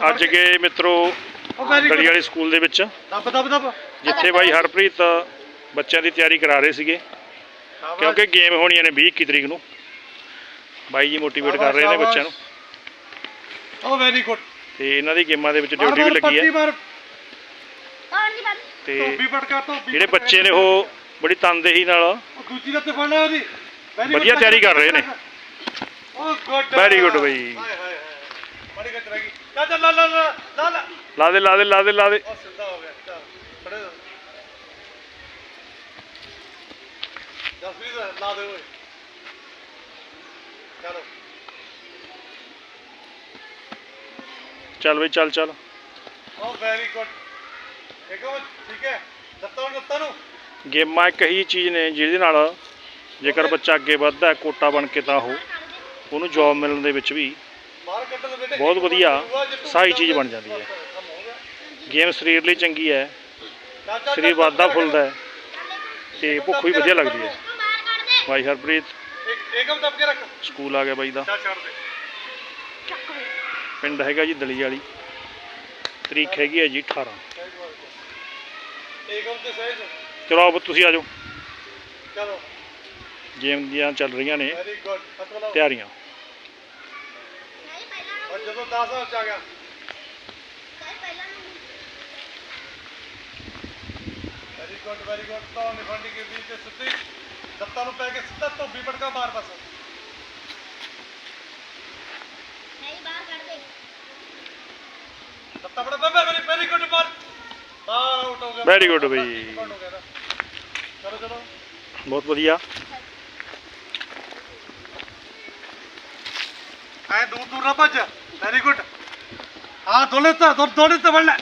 ਅੱਜ ਗਏ ਮਿੱਤਰੋ ਵੈਰੀ ਗਲੀ ਵਾਲੇ ਸਕੂਲ ਦੇ ਵਿੱਚ। ਦੱਬ ਦੱਬ ਦੱਬ। ਜਿੱਥੇ ਬਾਈ ਹਰਪ੍ਰੀਤ ਬੱਚਿਆਂ ਦੀ ਤਿਆਰੀ ਕਰਾ ਰਹੇ ਸੀਗੇ। ਕਿਉਂਕਿ ਗੇਮ ਹੋਣੀਆਂ ਨੇ 20 21 ਤਰੀਕ ਨੂੰ। ਬਾਈ ਜੀ ਮੋਟੀਵੇਟ ਕਰ ਰਹੇ ਨੇ ਬੱਚਿਆਂ ਨੂੰ। ਉਹ ਵੈਰੀ ਗੁੱਡ ਤੇ ਇਹਨਾਂ ਦੀ ਗੇਮਾਂ ਦੇ ਵਿੱਚ ਡਿਊਟੀ ਵੀ ਲੱਗੀ ਹੈ। ਮਾਰ। ਕੌਣ ਦੀ ਬਾਤ ਤੇ ਜਿਹੜੇ ਬੱਚੇ ਨੇ ਉਹ ਬੜੀ ਤਨਦੇਹੀ ਨਾਲ ਉਹ ਦੂਜੀ ਲੱਤ ਫੜਨਾ ਉਹਦੀ। Very ਵਧੀਆ ਤਿਆਰੀ ਕਰ ਰਹੇ ਨੇ। ਉਹ ਗੁੱਡ ਬਈ। ਚੱਲ ਚੱਲ ਲਾ ਲਾ ਲਾ ਲਾ ਲਾ ਲਾ ਦੇ ਲਾ ਦੇ ਲਾ ਦੇ ਲਾ ਦੇ। ਉਹ ਸਿੱਧਾ ਹੋ ਗਿਆ ਚੱਲ ਖੜੇ ਹੋ। ਜਸਵੀਰ ਲਾ ਦੇ ਓਏ। ਚਲੋ। ਚੱਲ ਬਈ ਚੱਲ ਚੱਲ। ਉਹ ਵੈਰੀ ਗੁੱਡ ਇੱਕ ਮਿੰਟ ਠੀਕ ਹੈ। ਦੱਤਾਂ ਨੂੰ ਦੱਤਾਂ ਨੂੰ ਗੇਮਾਂ ਇੱਕ ਹੀ ਚੀਜ਼ ਨੇ ਜਿਹਦੇ ਨਾਲ ਜੇਕਰ ਬੱਚਾ ਅੱਗੇ ਵੱਧਦਾ ਹੈ, ਕੋਟਾ ਬਣ ਕੇ ਤਾਂ ਉਹ ਉਹਨੂੰ ਜੌਬ ਮਿਲਣ ਦੇ ਵਿੱਚ ਵੀ ਬਹੁਤ ਵਧੀਆ ਸਹੀ ਚੀਜ਼ ਬਣ ਜਾਂਦੀ ਹੈ। ਗੇਮ ਸਰੀਰ ਲਈ ਚੰਗੀ ਹੈ। ਸਰੀਰ ਚੱਲ, ਫੁੱਲਦਾ ਹੈ। ਤੇ ਭੁੱਖ ਵੀ ਵਧੀਆ ਲੱਗਦੀ ਹੈ। ਬਾਈ ਹਰਪ੍ਰੀਤ ਇੱਕ ਏਕਮ ਦੱਬ ਕੇ ਰੱਖ। ਸਕੂਲ ਆ ਗਿਆ ਬਾਈ ਦਾ। ਪਿੰਡ ਹੈਗਾ ਜੀ ਦਲੀ ਵਾਲੀ। ਤਰੀਕ ਹੈਗੀ ਹੈ ਜੀ 18 ਏਕਮ ਤੇ ਸਹਿਜ ਚਲੋ ਆਪ ਤੁਸੀਂ ਆ ਜਾਓ। ਚਲੋ। ਗੇਮ ਦੀਆਂ ਚੱਲ ਰਹੀਆਂ ਨੇ। ਤਿਆਰੀਆਂ। ਔਰ ਜਦੋਂ 10 ਹਾਲ ਚ ਆ ਗਿਆ। ਨਹੀਂ ਪਹਿਲਾਂ ਨੂੰ ਵੈਰੀ ਗੁੱਡ ਵੈਰੀ ਗੁੱਡ ਤਾਂ ਨਿਫੰਡੀ ਕੇ ਵਿੱਚ ਤੇ ਸਿੱਧੀ ਦੱਤਾਂ ਨੂੰ ਪੈ ਕੇ ਸਿੱਧਾ ਧੋਬੀ ਪਟਕਾ ਮਾਰ ਬਸ ਨਹੀਂ ਬਾਹਰ ਕੱਢ ਦੇ। ਦੱਤਾ ਬੜਾ ਬੱਬੇ ਵੈਰੀ ਵੈਰੀ ਗੁੱਡ ਮਾਰ ਬਾਹਰ ਆਊਟ ਹੋ ਗਿਆ। Very good ਬਈ। ਚਲੋ ਚਲੋ। ਬਹੁਤ ਵਧੀਆ। ਐ ਦੂਰ ਦੂਰ ਨਾ ਭੱਜ। ਵੈਰੀ ਗੁੱਡ ਹਾਂ ਦੋਲੇ ਤਾਂ ਦੋ ਦੋਲੇ ਤਾਂ ਫੜ ਲੈ।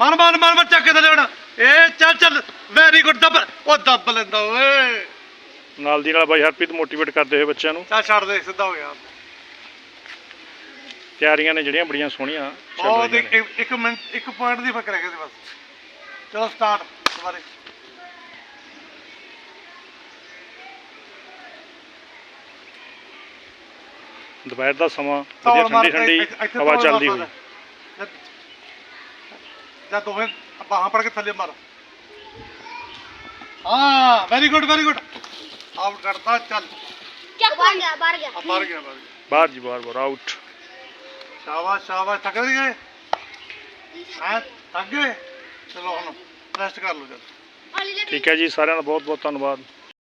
ਮਨ ਮਨ ਮਨ ਮਨ ਚੱਕ ਕੇ ਥੱਲੇ ਹੁਣ ਏ ਚੱਲ ਚੱਲ। ਵੈਰੀ ਗੁੱਡ ਦੱਬ ਉਹ ਦੱਬ ਲੈਂਦਾ ਓਏ। ਨਾਲ ਦੀ ਨਾਲ ਬਾਈ ਹਰਪ੍ਰੀਤ ਮੋਟੀਵੇਟ ਕਰਦੇ ਹੋਏ ਬੱਚਿਆਂ ਨੂੰ। ਚੱਲ ਛੱਡ ਦੇ ਸਿੱਧਾ ਹੋ ਗਿਆ। ਤਿਆਰੀਆਂ ਨੇ ਜਿਹੜੀਆਂ ਬੜੀਆਂ ਸੋਹਣੀਆਂ ਚੱਲ ਬਹੁਤ ਰਹੀਆਂ ਇੱਕ ਨੇ। ਇੱਕ- ਇੱਕ ਮਿੰਟ ਇੱਕ ਪੁਆਇੰਟ ਦੀ ਫ਼ਰਕ ਰਹਿ ਗਿਆ ਸੀ ਬਸ। ਚਲੋ ਸਟਾਰਟ ਦੁਬਾਰੇ। ਦੁਪਹਿਰ ਦਾ ਸਮਾਂ ਵਧੀਆ ਮਾਰ ਠੰਡੀ ਕੇ ਠੰਡੀ ਇੱਥੇ- ਇੱਥੇ ਹਵਾ ਚੱਲਦੀ ਮਾਰ ਹੋਈ। ਜਾ ਦੋਵੇਂ ਬਾਹਾਂ ਪੜ ਕੇ ਥੱਲੇ ਮਾਰ। ਹਾਂ very good very good out ਕਰਤਾ ਚੱਲ। ਚੱਕ ਬਾਹਰ ਗਿਆ ਬਾਹਰ ਗਿਆ। ਆ ਮਾਰ ਗਿਆ ਮਾਰ ਗਿਆ। ਬਾਹਰ ਜੀ ਬਾਹਰ ਬਾਹਰ ਆਊਟ ਸ਼ਾਬਾਸ਼ ਸ਼ਾਬਾਸ਼ ਥੱਕ ਨਹੀਂ ਗਏ? ਹਾਂ? ਥੱਕ ਗਏ? ਚਲੋ ਹੁਣ ਰੈਸਟ ਕਰ ਲਓ ਜਦ ਅਲੀ ਲੈ ਠੀਕ ਹੈ ਜੀ ਸਾਰਿਆਂ ਦਾ ਬਹੁਤ ਬਹੁਤ ਧੰਨਵਾਦ।